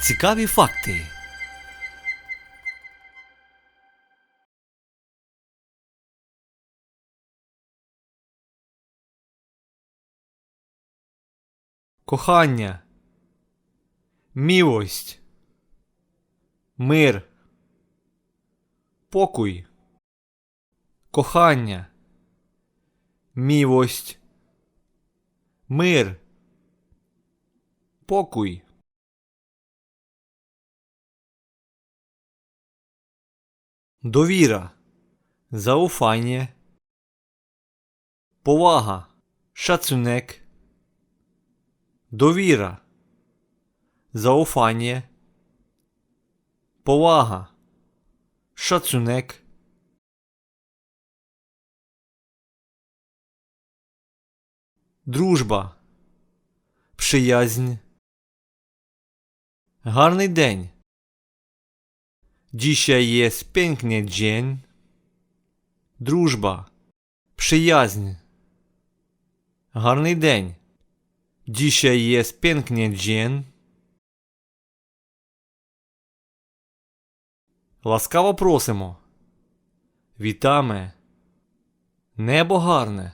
Цікаві факти. Кохання. Мілость. Мир. Покой. Кохання. Мілость. Мир. Покой. Довіра. Зауфання. Повага. Шацунек. Довіра. Зауфання. Повага. Шацунек. Дружба. Przyjaźń. Гарний день. Dzisiaj jest piękny dzień. Дружба. Przyjaźń. Гарний день. Dzisiaj jest piękny dzień. Ласкаво просимо. Вітаме. Небо гарне.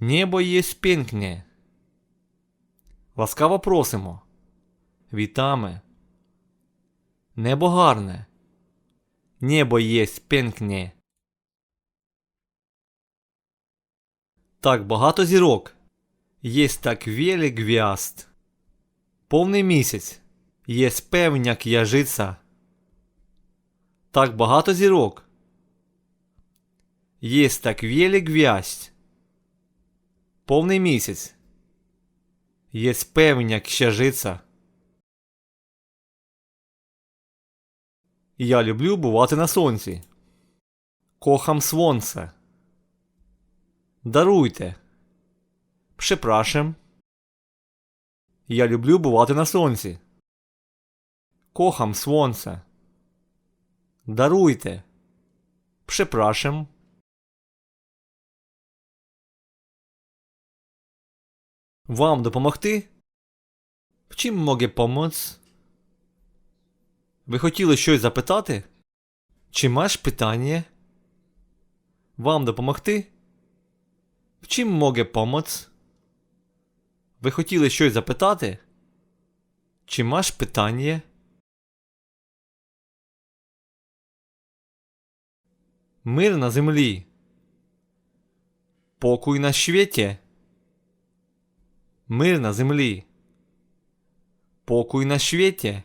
Небо є пінкне. Ласкаво просимо. Вітаме. Небо гарне. Небо є пінкне. Так багато зірок. Єсть так вєлі гвязд. Повний місяць. Є певня к'яжиця. Так багато зірок. Єсть так вєлі гвязд. Повний місяць. Є певня кщажиця. Я люблю бувати на сонці. Кохам сонце. Даруйте. Прzepraszam. Я люблю бувати на сонці. Кохам сонце. Даруйте. Przepraszam. Вам допомогти? В чим можу помоць? Ви хотіли щось запитати? Чи маєш питання? Вам допомогти? В чим можу помоць? Ви хотіли щось запитати? Чи маєш питання? Мир на землі. Покой на світі. Мир на землі. Покой на світі.